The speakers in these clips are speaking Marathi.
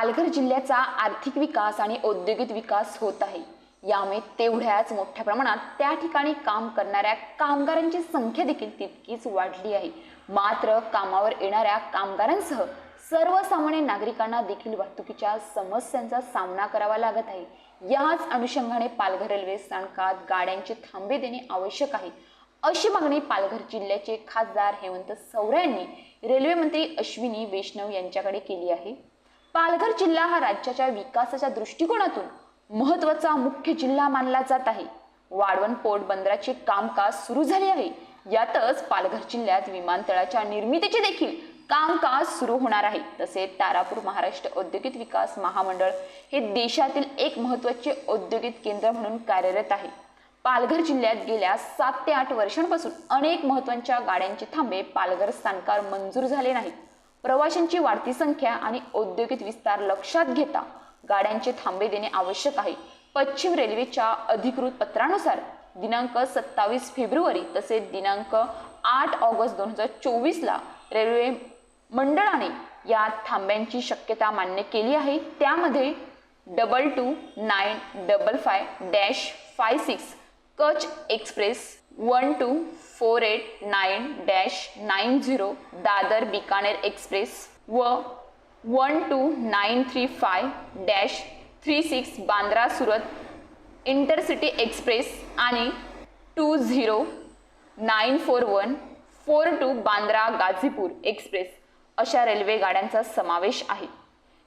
पालघर जिल्ह्याचा आर्थिक विकास आणि औद्योगिक विकास होत आहे. यामुळे तेवढ्याच मोठ्या प्रमाणात त्या ठिकाणी काम करणाऱ्या कामगारांची संख्या देखील तितकीच वाढली आहे. मात्र कामावर येणाऱ्या कामगारांसह सर्वसामान्य नागरिकांना देखील वाहतुकीच्या समस्यांचा सामना करावा लागत आहे. याच अनुषंगाने पालघर रेल्वे स्थानकात गाड्यांचे थांबे देणे आवश्यक आहे. अशी मागणी पालघर जिल्ह्याचे खासदार हेमंत सौरा यांनी रेल्वे मंत्री अश्विनी वैष्णव यांच्याकडे केली आहे. पालघर जिल्हा हा राज्याच्या विकासाच्या दृष्टिकोनातून महत्त्वाचा मुख्य जिल्हा मानला जात आहे. वाढवण पोर्ट बंदराचे कामकाज सुरू झाले आहे. यातच पालघर जिल्ह्यात विमानतळाच्या निर्मितीचे देखील कामकाज सुरू होणार आहे. तसेच तारापूर महाराष्ट्र औद्योगिक विकास महामंडळ हे देशातील एक महत्त्वाचे औद्योगिक केंद्र म्हणून कार्यरत आहे. पालघर जिल्ह्यात गेल्या सात ते आठ वर्षांपासून अनेक महत्त्वाच्या गाड्यांचे थांबे पालघर स्थानकावर मंजूर झाले नाहीत. प्रवाशांची वाढती संख्या आणि औद्योगिक विस्तार लक्षात घेता गाड्यांचे थांबे देणे आवश्यक आहे. पश्चिम रेल्वेच्या अधिकृत पत्रानुसार दिनांक सत्तावीस फेब्रुवारी तसेच दिनांक आठ ऑगस्ट दोन हजार चोवीसला रेल्वे मंडळाने या थांब्यांची शक्यता मान्य केली आहे. त्यामध्ये double two nine double five dash five six Kutch express one two four eight nine dash nine zero Dadar Bikaner express व one two nine three five dash three six Bandra Surat intercity express आणि two zero nine four one four two Bandra Ghazipur express अशा रेल्वे गाड्यांचा समावेश आहे.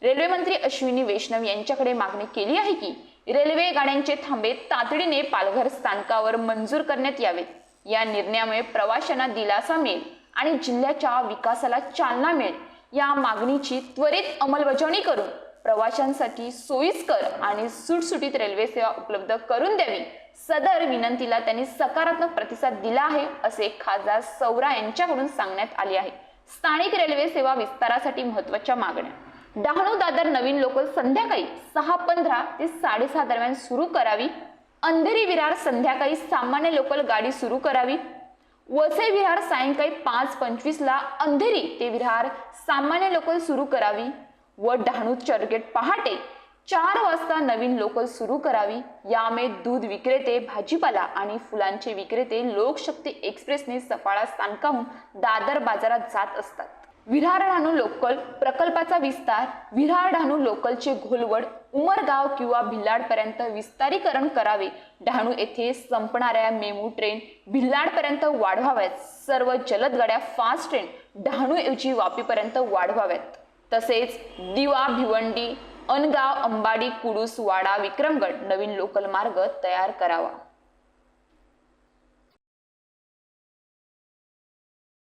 रेल्वेमंत्री अश्विनी वैष्णव यांच्याकडे मागणी केली आहे की रेल्वे गाड्यांचे थांबे तातडीने पालघर स्थानकावर मंजूर करण्यात यावेत या निर्णयामुळे प्रवाशांना दिलासा मिळेल आणि जिल्ह्याच्या विकासाला चालना मिळेल. या मागणीची त्वरित अंमलबजावणी करून प्रवाशांसाठी सोयीस्कर आणि सुटसुटीत रेल्वे सेवा उपलब्ध करून द्यावी. सदर विनंतीला त्यांनी सकारात्मक प्रतिसाद दिला आहे असे खासदार सौरा यांच्याकडून सांगण्यात आले आहे. स्थानिक रेल्वे सेवा विस्तारासाठी महत्त्वाच्या मागण्या. डहाणू दादर नवीन लोकल संध्याकाळी सहा पंधरा ते साडेसहा दरम्यान सुरू करावी. अंधेरी विरार संध्याकाळी सामान्य लोकल गाडी सुरू करावी. वसई विहार सायंकाळी पाच पंचवीसला अंधेरी ते विहार सामान्य लोकल सुरू करावी व डहाणू चर्चगेट पहाटे चार वाजता नवीन लोकल सुरू करावी. यामुळे दूध विक्रेते भाजीपाला आणि फुलांचे विक्रेते लोकशक्ती एक्सप्रेसने सफाळा स्थानकाहून दादर बाजारात जात असतात. विरार डहाणू लोकल प्रकल्पाचा विस्तार विरार डहाणू लोकलचे घोलवड उमरगाव किंवा भिल्लाडपर्यंत विस्तारीकरण करावे. डहाणू येथे संपणाऱ्या मेमू ट्रेन भिल्लाडपर्यंत वाढवाव्यात. सर्व जलद गाड्या फास्ट ट्रेन डहाणू ऐवजी वापीपर्यंत वाढवाव्यात. तसेच दिवा भिवंडी अनगाव अंबाडी कुडूस वाडा विक्रमगड नवीन लोकल मार्ग तयार करावा.